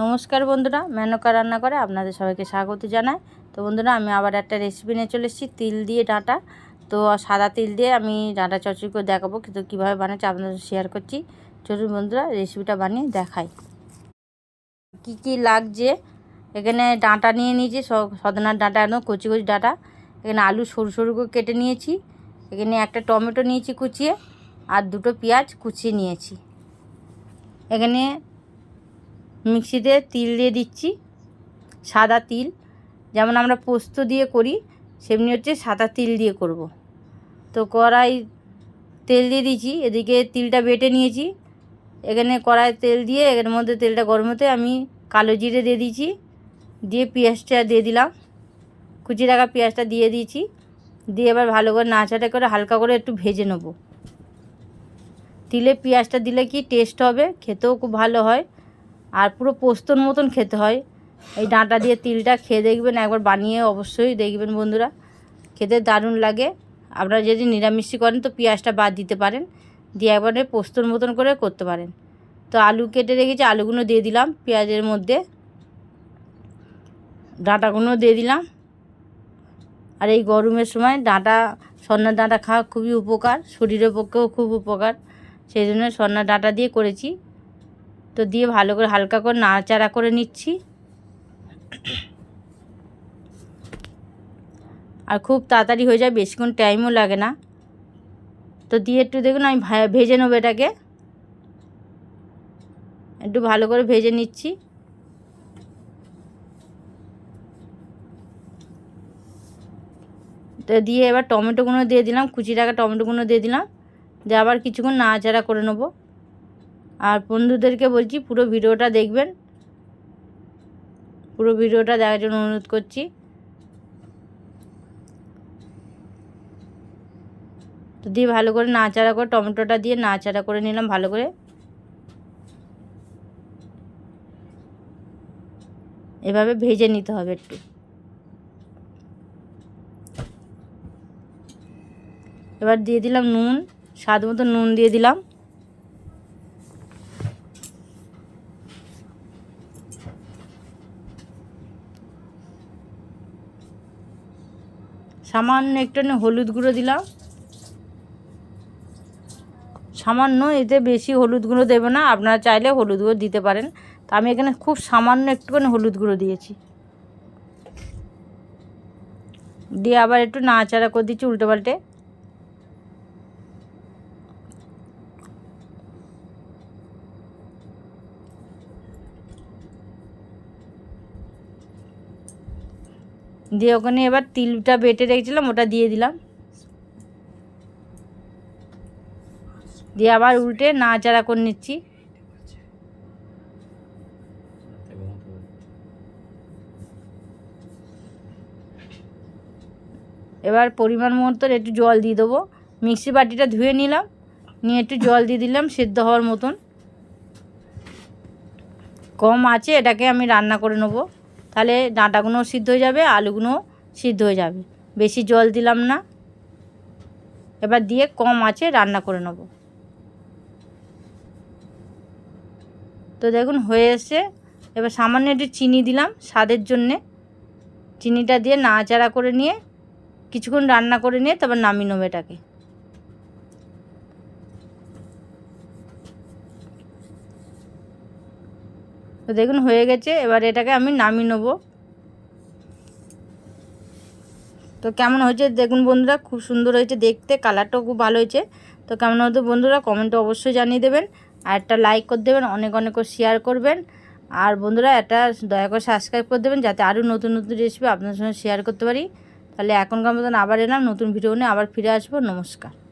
নমস্কার বন্ধুরা, মেনকা রান্না করে আপনাদের সবাইকে স্বাগত জানাই। তো বন্ধুরা, আমি আবার একটা রেসিপি নিয়ে চলে এসেছি, তিল দিয়ে ডাঁটা। তো সাদা তিল দিয়ে আমি ডাঁটা চচড়ি করে দেখাবো, কিন্তু কীভাবে বানাচ্ছি আপনাদের শেয়ার করছি। চলুন বন্ধুরা রেসিপিটা বানিয়ে দেখাই। কি কি লাগছে? এখানে ডাঁটা নিয়ে নিয়েছি সদনার ডাঁটা একদম কচি কচি ডাঁটা। এখানে আলু সরু সরু করে কেটে নিয়েছি। এখানে একটা টমেটো নিয়েছি কুচিয়ে, আর দুটো পেঁয়াজ কুচিয়ে নিয়েছি। এখানে মিক্সিতে তিল দিয়ে দিচ্ছি, সাদা তিল। যেমন আমরা পোস্ত দিয়ে করি, সেমনি হচ্ছে সাদা তিল দিয়ে করব। তো কড়াই তেল দিয়ে দিয়েছি, এদিকে তিলটা বেটে নিয়েছি। এখানে কড়াই তেল দিয়ে, এর মধ্যে তেলটা গরম হতে আমি কালো জিরে দিয়ে দিয়েছি, দিয়ে পেঁয়াজটা দিয়ে দিলাম। কুচি রাখা পেঁয়াজটা দিয়ে দিয়েছি, দিয়ে এবার ভালো করে নাচাটা করে হালকা করে একটু ভেজে নেব। তিলে পেঁয়াজটা দিলে কি টেস্ট হবে, খেতেও খুব ভালো হয়। আর পুরো পোস্তর মতন খেতে হয়। এই ডাঁটা দিয়ে তিলটা খেয়ে দেখবেন, একবার বানিয়ে অবশ্যই দেখবেন বন্ধুরা। খেতে দারুণ লাগে। আপনারা যদি নিরামিষি করেন তো পেঁয়াজটা বাদ দিতে পারেন, দিয়ে একবারে পোস্তর মতন করে করতে পারেন। তো আলু কেটে রেখেছি, আলুগুলো দিয়ে দিলাম পেঁয়াজের মধ্যে। ডাঁটাগুলো দিয়ে দিলাম। আর এই গরমের সময় ডাঁটা সন্ন্যার ডাঁটা খাওয়া খুবই উপকার, শরীরের পক্ষেও খুব উপকার। সেই জন্য সন্ন্যার ডাঁটা দিয়ে করেছি। তো দিয়ে ভালো করে হালকা করে নাড়াচাড়া করে নিচ্ছি। আর খুব তাড়াতাড়ি হয়ে যায়, বেশিক্ষণ টাইমও লাগে না। তো দিয়ে একটু দেখুন, আমি ভেজে নেব এটাকে। একটু ভালো করে ভেজে নিচ্ছি। তো দিয়ে এবার টমেটোগুলো দিয়ে দিলাম কুচি টাকা টমেটোগুলো দিয়ে দিলাম। দিয়ে আবার কিছুক্ষণ নাড়াচাড়া করে নেব। আর বন্ধুদেরকে বলছি, পুরো ভিডিওটা দেখবেন। পুরো ভিডিওটা দেখার জন্য অনুরোধ করছি। তো দিয়ে ভালো করে নাচাড়া করে, টমেটোটা দিয়ে নাচাড়া করে নিলাম ভালো করে। এভাবে ভেজে নিতে হবে একটু। এবার দিয়ে দিলাম নুন, স্বাদ মতো নুন দিয়ে দিলাম। সামান্য একটু হলুদ গুঁড়ো দিলাম। সামান্য এতে বেশি হলুদ গুঁড়ো দেবে না, আপনারা চাইলে হলুদ গুঁড়ো দিতে পারেন। তা আমি এখানে খুব সামান্য একটুখানি হলুদ গুঁড়ো দিয়েছি। দিয়ে আবার একটু নাড়াচাড়া করে দিচ্ছি উল্টো পাল্টে দিয়ে ওখানে এবার তিলটা বেটে রেখেছিলাম, ওটা দিয়ে দিলাম। দিয়ে আবার উল্টে নাড়াচাড়া করে নিচ্ছি। এবার পরিমাণ মতন একটু জল দিয়ে দেবো। মিক্সি বাটিটা ধুয়ে নিলাম, নিয়ে একটু জল দিয়ে দিলাম সেদ্ধ হওয়ার মতন। কম আছে, এটাকে আমি রান্না করে নেব। তাহলে ডাঁটাগুলো সিদ্ধ হয়ে যাবে, আলুগুলো সিদ্ধ হয়ে যাবে। বেশি জল দিলাম না। এবার দিয়ে কম আছে রান্না করে নেব। তো দেখুন, হয়ে এসছে। এবার সামান্য একটু চিনি দিলাম স্বাদের জন্যে। চিনিটা দিয়ে নাড়াচাড়া করে নিয়ে কিছুক্ষণ রান্না করে নিয়ে তারপর নামিয়ে নেব এটাকে। তো দেখুন, হয়ে গেছে। এবার এটাকে আমি নামিয়ে নেব। তো কেমন হয়েছে দেখুন বন্ধুরা, খুব সুন্দর হয়েছে দেখতে, কালারটাও খুব ভালো হয়েছে। তো কেমন হতো বন্ধুরা কমেন্টে অবশ্যই জানিয়ে দেবেন। আর একটা লাইক করে দেবেন, অনেক অনেক শেয়ার করবেন। আর বন্ধুরা, একটা দয়া করে সাবস্ক্রাইব করে দেবেন, যাতে আরও নতুন নতুন রেসিপি আপনাদের সঙ্গে শেয়ার করতে পারি। তাহলে এখনকার মতন আবার এলাম, নতুন ভিডিও নিয়ে আবার ফিরে আসব। নমস্কার।